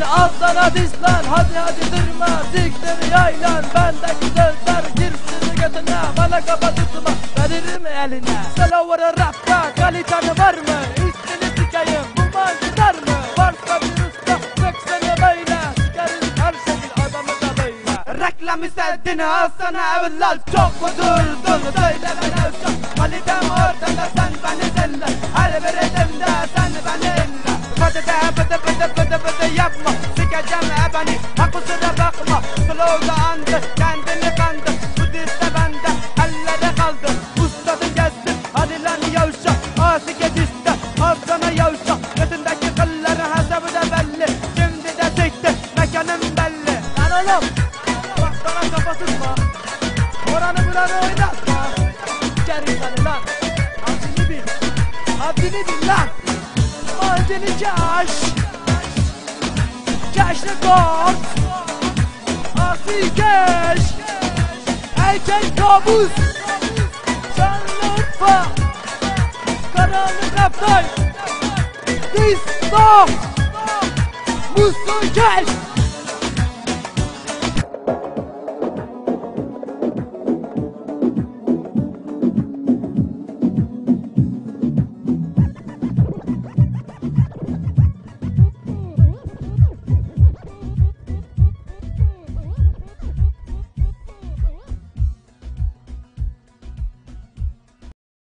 Radislan hadi hadi durma. Siktir yaylan bendeki sözler Girsin götüne. Bana kafa tutma Veririm eline. Salavara rapta kaliten var mı? Üstünü sikeyim bu mantılar mı? Varsa bir usta sekseni böyle. Sikeriz her şekil adamı da böyle. Reklam istedin al sana evvel Çok mu durdun? Söyle bana çok. Kalitem ortada sen beni dinle. Her bir elimde sen beni dinle. Bıdı bıdı bıdı bıdı bıdı yapma. Sikeceğim ebeni ha kusura bakma. Slow'da andı. Kendini kandı. Bu dizde bende ellere kaldı. Ustadın gelsin. Hadi lan yavşa. Asik ediste al sana yavşa. Götündeki kılların hesabı da belli. Şimdi de siktir. Mekanın belli. Lan oğlum. Bak bana kafa tutma Oranı buranı oynatma. Sikerim seni lan. Haddini bil. Haddini bil lan. Haddini caş Caşlı kort Asil keş. Erkek kabus. Şanlıurfa Karanlık raptay. Disto Muslu keş